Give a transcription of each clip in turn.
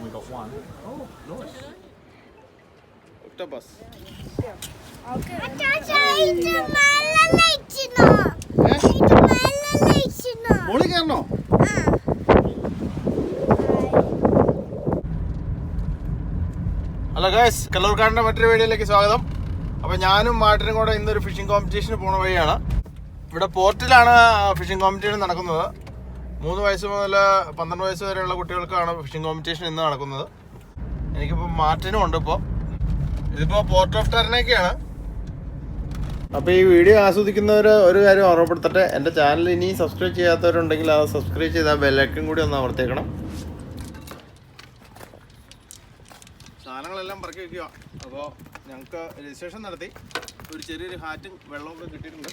we got one. Oh, nice. Octopus. മോളിൽ കയറണോ hello guys കല്ലൂർക്കാടിന്റെ മറ്റൊരു വീഡിയോയിലേക്ക് സ്വാഗതം അപ്പോൾ ഞാനും മാട്ടിനും കൂടെ ഇന്നൊരു ഫിഷിംഗ് കോമ്പറ്റീഷന് പോണ വഴിയാണ് ഇവിടെ പോർട്ടിലാണ് ഫിഷിംഗ് കോമ്പറ്റീഷൻ നടക്കുന്നത് മൂന്ന് വയസ്സ് മുതൽ പന്ത്രണ്ട് വയസ്സ് വരെയുള്ള കുട്ടികൾക്കാണ് ഫിഷിംഗ് കോമ്പറ്റീഷൻ ഇന്ന് നടക്കുന്നത്. എനിക്കിപ്പോൾ മാറ്റിനും ഉണ്ട് ഇപ്പോൾ ഇതിപ്പോൾ പോർട്ട് ഓഫ് ടെറിനൊക്കെയാണ് അപ്പോൾ ഈ വീഡിയോ ആസ്വദിക്കുന്നവർ ഒരു കാര്യം ഓർമ്മപ്പെടുത്തട്ടെ. എന്റെ ചാനൽ ഇനി സബ്സ്ക്രൈബ് ചെയ്യാത്തവരുണ്ടെങ്കിൽ അത് സബ്സ്ക്രൈബ് ചെയ്താൽ ബെല്ലൈക്കും കൂടി ഒന്ന് അമർത്തേക്കണം സാധനങ്ങളെല്ലാം പറക്കി വയ്ക്കുക അപ്പോൾ ഞങ്ങൾക്ക് രജിസ്ട്രേഷൻ നടത്തി. ഒരു ചെറിയൊരു ഹാറ്റും വെള്ളമൊക്കെ കിട്ടിയിട്ടുണ്ട്.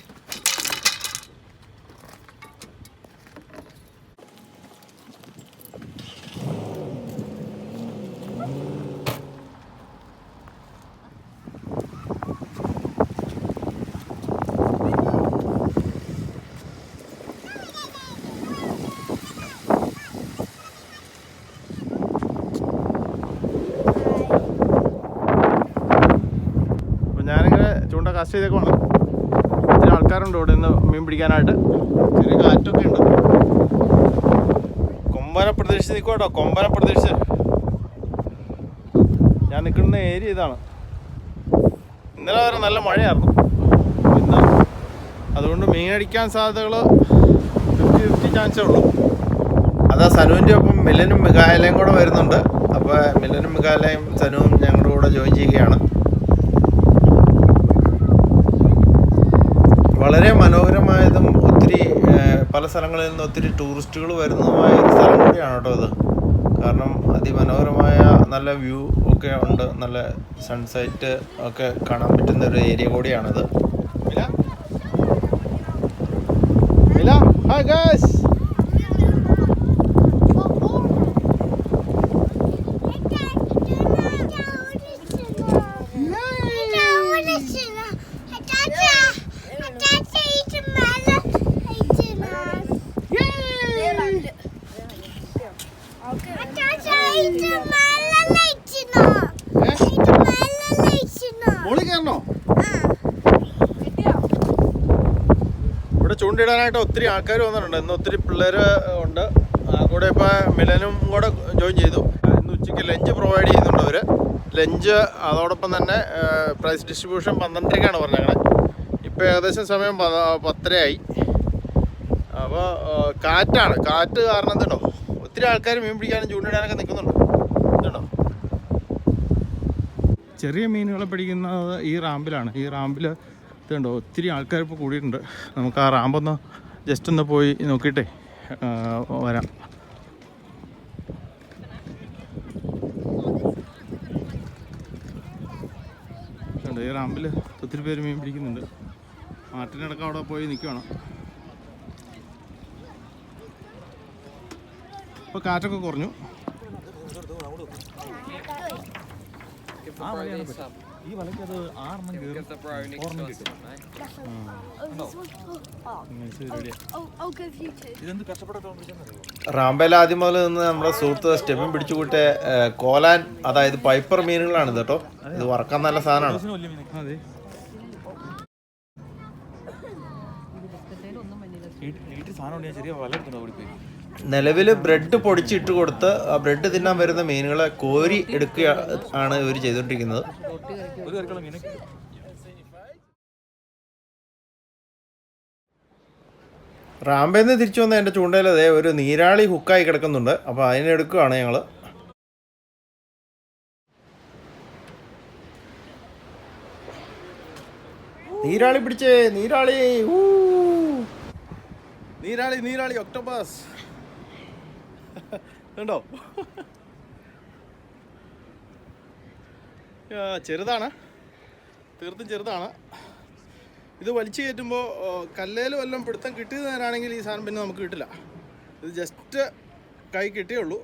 കാസ്റ്റ് ചെയ്തേക്കുവാണ് ഒത്തിരി ആൾക്കാരുണ്ട് ഇവിടെ നിന്ന് മീൻ പിടിക്കാനായിട്ട്. ചെറിയ കാറ്റൊക്കെ ഉണ്ട്. കൊമ്പന പ്രദേശത്ത് നിൽക്കുക കേട്ടോ കൊമ്പന പ്രദേശത്ത്. ഞാൻ നിൽക്കുന്ന ഏരിയ ഇതാണ്. ഇന്നലെ വരെ നല്ല മഴയായിരുന്നു. ഇന്ന് അതുകൊണ്ട് മീൻ അടിക്കാൻ സാധ്യതകൾ ഫിഫ്റ്റി ഫിഫ്റ്റി ചാൻസേ ഉള്ളൂ. അതാ സനുവിന്റെ ഒപ്പം മില്ലനും മികാലയും കൂടെ വരുന്നുണ്ട്. അപ്പോൾ മില്ലനും മികാലയും സനുവും ഞങ്ങളുടെ കൂടെ ജോയിൻ ചെയ്യുകയാണ്. വളരെ മനോഹരമായതും ഒത്തിരി പല സ്ഥലങ്ങളിൽ നിന്ന് ഒത്തിരി ടൂറിസ്റ്റുകൾ വരുന്നതുമായ ഒരു സ്ഥലം കൂടിയാണ് കേട്ടോ ഇത്. കാരണം അതിമനോഹരമായ നല്ല വ്യൂ ഒക്കെ ഉണ്ട്. നല്ല സൺസെറ്റ് ഒക്കെ കാണാൻ പറ്റുന്ന ഒരു ഏരിയ കൂടിയാണിത്. Hi guys! ഇവിടെ ഇടാനായിട്ട് ഒത്തിരി ആൾക്കാർ വന്നിട്ടുണ്ട്. ഇന്ന് ഒത്തിരി പിള്ളേർ ഉണ്ട്. കൂടെ ഇപ്പോൾ മിലനും കൂടെ ജോയിൻ ചെയ്തു. ഇന്ന് ഉച്ചയ്ക്ക് ലഞ്ച് പ്രൊവൈഡ് ചെയ്യുന്നുണ്ട് അവർ ലഞ്ച് അതോടൊപ്പം തന്നെ പ്രൈസ് ഡിസ്ട്രിബ്യൂഷൻ പന്ത്രണ്ടരയ്ക്കാണ് പറഞ്ഞത് ഇപ്പോൾ ഏകദേശം സമയം പത- പത്തരയായി. അപ്പോൾ കാറ്റാണ്. കാറ്റ് കാരണം എന്തുണ്ടോ? ഒത്തിരി ആൾക്കാർ മീൻ പിടിക്കാനും ചൂണ്ടിടാനൊക്കെ നിൽക്കുന്നുണ്ട്. ചെറിയ മീനുകളെ പിടിക്കുന്നത് ഈ റാമ്പിലാണ്. ഈ റാമ്പിൽ ഇതുണ്ടോ? ഒത്തിരി ആൾക്കാർ ഇപ്പോൾ കൂടിയിട്ടുണ്ട്. നമുക്ക് ആ റാമ്പൊന്ന് ജസ്റ്റ് ഒന്ന് പോയി നോക്കിയിട്ടേ വരാം. ഈ റാമ്പിൽ ഒത്തിരി പേര് മീൻ പിടിക്കുന്നുണ്ട്. മാട്ടിനടക്കം അവിടെ പോയി നിൽക്കുവാണ് ഇപ്പോൾ കാറ്റൊക്കെ കുറഞ്ഞു. ഈ വലയ്ക്ക് അത് ആറെണ്ണം കയറും. ഓർമ്മ കിട്ടും. two. ഇതെന്ത് കഷ്ടപ്പെട്ടോ റാമ്പേൽ ആദ്യം മുതൽ നിന്ന് നമ്മുടെ സുഹൃത്ത് സ്റ്റെപ്പും പിടിച്ചു കൂട്ടെ കോലാൻ അതായത് പൈപ്പർ മീനുകളാണ് ഇത് കേട്ടോ. ഇത് വറക്കാൻ നല്ല സാധനമാണ്. വീട്ടിൽ സാധനം ഉണ്ട്. ഞാൻ ചെറിയ വല അവിടെ ഓടിപ്പോയി. നിലവിൽ ബ്രെഡ് പൊടിച്ചിട്ട് കൊടുത്ത് ആ ബ്രെഡ് തിന്നാൻ വരുന്ന മീനുകളെ കോരി എടുക്കുക ആണ് ഇവർ ചെയ്തുകൊണ്ടിരിക്കുന്നത് റാമ്പേന്ന് തിരിച്ചു വന്ന എന്റെ ചൂണ്ടയിൽ അതേ ഒരു നീരാളി ഹുക്കായി കിടക്കുന്നുണ്ട്. അപ്പോൾ അതിനെടുക്കുകയാണ് ഞങ്ങൾ നീരാളി പിടിച്ചേ നീരാളി. നീരാളി നീരാളി ഒക്ടോബസ് ഉണ്ടോ ആ, ചെറുതാണ്. തീർത്തും ചെറുതാണ്. ഇത് വലിച്ചു കയറ്റുമ്പോൾ കല്ലേൽ വല്ലതും പിടുത്തം കിട്ടിയത് നേരാണെങ്കിൽ ഈ സാധനം പിന്നെ നമുക്ക് കിട്ടില്ല. ഇത് ജസ്റ്റ് കൈ കിട്ടിയേ കിട്ടിയുള്ളൂ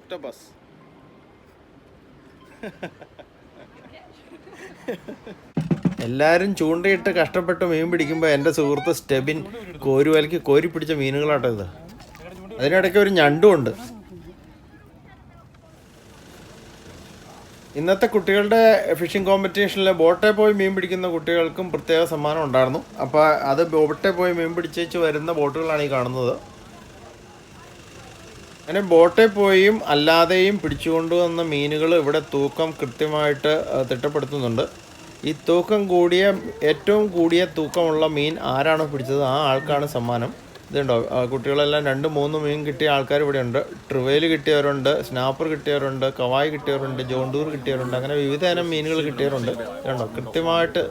ഒക്ടോബസ് എല്ലാവരും ചൂണ്ടയിട്ട് കഷ്ടപ്പെട്ട് മീൻ പിടിക്കുമ്പോൾ എന്റെ സുഹൃത്ത് സ്റ്റെബിൻ കോരുവലയ്ക്ക് കോരി പിടിച്ച മീനുകളാട്ടോ ഇത്. അതിനിടയ്ക്ക് ഒരു ഞണ്ടും ഉണ്ട്. ഇന്നത്തെ കുട്ടികളുടെ ഫിഷിംഗ് കോമ്പറ്റീഷനിൽ ബോട്ടെ പോയി മീൻ പിടിക്കുന്ന കുട്ടികൾക്കും പ്രത്യേക സമ്മാനം ഉണ്ടായിരുന്നു. അപ്പോൾ അത് ബോട്ടെ പോയി മീൻ പിടിച്ചേച്ച് വരുന്ന ബോട്ടുകളാണ് ഈ കാണുന്നത്. അങ്ങനെ ബോട്ടിൽ പോയും അല്ലാതെയും പിടിച്ചുകൊണ്ടുവന്ന മീനുകൾ ഇവിടെ തൂക്കം കൃത്യമായിട്ട് തിട്ടപ്പെടുത്തുന്നുണ്ട്. ഈ തൂക്കം കൂടിയ ഏറ്റവും കൂടിയ തൂക്കമുള്ള മീൻ ആരാണോ പിടിച്ചത്? ആ ആൾക്കാണ് സമ്മാനം. ഇതുണ്ടോ? കുട്ടികളെല്ലാം രണ്ട് മൂന്ന് മീൻ കിട്ടിയ ആൾക്കാർ ഇവിടെ ഉണ്ട് ട്രിവേൽ കിട്ടിയവരുണ്ട് സ്നാപ്പർ കിട്ടിയവരുണ്ട് കവായ് കിട്ടിയവരുണ്ട് ജോണ്ടൂർ കിട്ടിയവരുണ്ട് അങ്ങനെ വിവിധ തരം മീനുകൾ കിട്ടിയവരുണ്ട്. ഇതുണ്ടോ? കൃത്യമായിട്ട്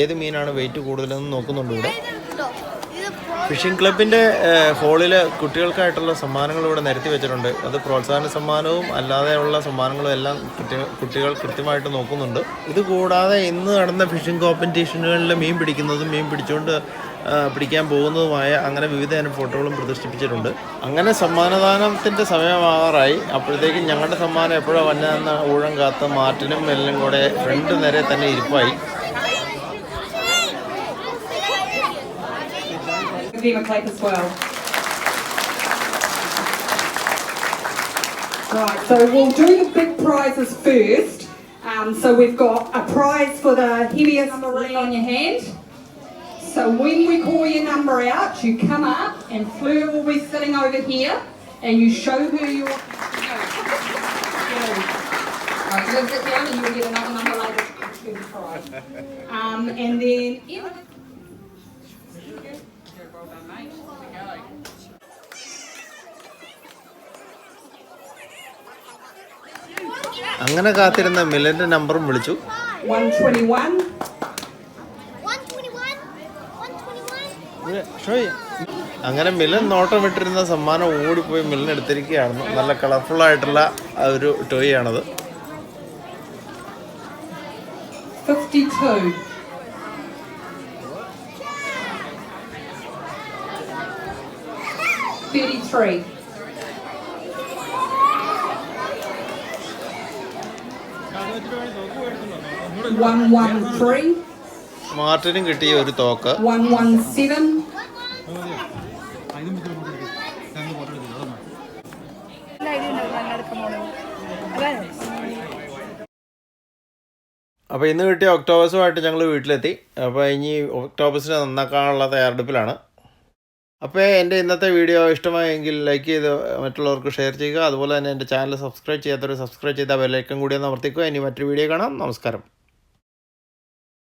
ഏത് മീനാണ് വെയിറ്റ് കൂടുതലെന്ന് നോക്കുന്നുണ്ട് ഇവിടെ. ഫിഷിംഗ് ക്ലബിന്റെ ഹോളിൽ കുട്ടികൾക്കായിട്ടുള്ള സമ്മാനങ്ങൾ ഇവിടെ നിരത്തി വെച്ചിട്ടുണ്ട്. അത് പ്രോത്സാഹന സമ്മാനവും അല്ലാതെയുള്ള സമ്മാനങ്ങളും എല്ലാം കുട്ടികൾ കൃത്യമായിട്ട് നോക്കുന്നുണ്ട്. ഇത് കൂടാതെ ഇന്ന് നടന്ന ഫിഷിംഗ് കോമ്പറ്റീഷനുകളിൽ മീൻ പിടിക്കുന്നതും മീൻ പിടിച്ചുകൊണ്ട് പിടിക്കാൻ പോകുന്നതുമായ അങ്ങനെ വിവിധ ഇനം ഫോട്ടോകളും പ്രദർശിപ്പിച്ചിട്ടുണ്ട്. അങ്ങനെ സമ്മാനദാനത്തിന്റെ സമയമാറായി അപ്പോഴത്തേക്കും ഞങ്ങളുടെ സമ്മാനം എപ്പോഴാണ് വന്നതെന്ന ഊഴം കാത്ത മാറ്റിനും എല്ലാം കൂടെ ഫ്രണ്ട് നേരെ തന്നെ ഇരിപ്പായി. Give him a clap as well. Right, so we'll do the big prizes first. Um, so we've got a prize for the heaviest number on your hand. So when we call your number out, you come up and Fleur will be sitting over here and you show her your... Right, so sit down and you'll get another number later to the prize. Um, and then... Well done, mate. Here we go. അങ്ങനെ കാത്തിരുന്ന മിലന്റെ നമ്പറും വിളിച്ചു 121. 121? 121? അങ്ങനെ മിലൻ നോട്ടം വിട്ടിരുന്ന സമ്മാനം ഓടിപ്പോയി മിലൻ എടുത്തിരിക്കുകയാണ് നല്ല കളർഫുൾ ആയിട്ടുള്ള ഒരു ടോയ് ആണത് 52. Thirty-three. One one three, മാർട്ടിനും കിട്ടിയ ഒരു തോക്ക്. അപ്പോൾ ഇന്ന് കിട്ടിയ ഒക്ടോബസുമായിട്ട് ഞങ്ങൾ വീട്ടിലെത്തി. അപ്പോൾ ഇനി ഒക്ടോബസിനെ നന്നാക്കാനുള്ള തയ്യാറെടുപ്പിലാണ്. അപ്പോൾ എന്റെ ഇന്നത്തെ വീഡിയോ ഇഷ്ടമായെങ്കിൽ ലൈക്ക് ചെയ്ത് മറ്റുള്ളവർക്ക് ഷെയർ ചെയ്യുക. അതുപോലെ തന്നെ എന്റെ ചാനൽ സബ്സ്ക്രൈബ് ചെയ്യാത്തവർ സബ്സ്ക്രൈബ് ചെയ്ത ബെല്ലൈക്കൻ കൂടി ഒന്ന് അമർത്തിക്കുക. ഇനി മറ്റൊരു വീഡിയോ കാണാം. നമസ്കാരം.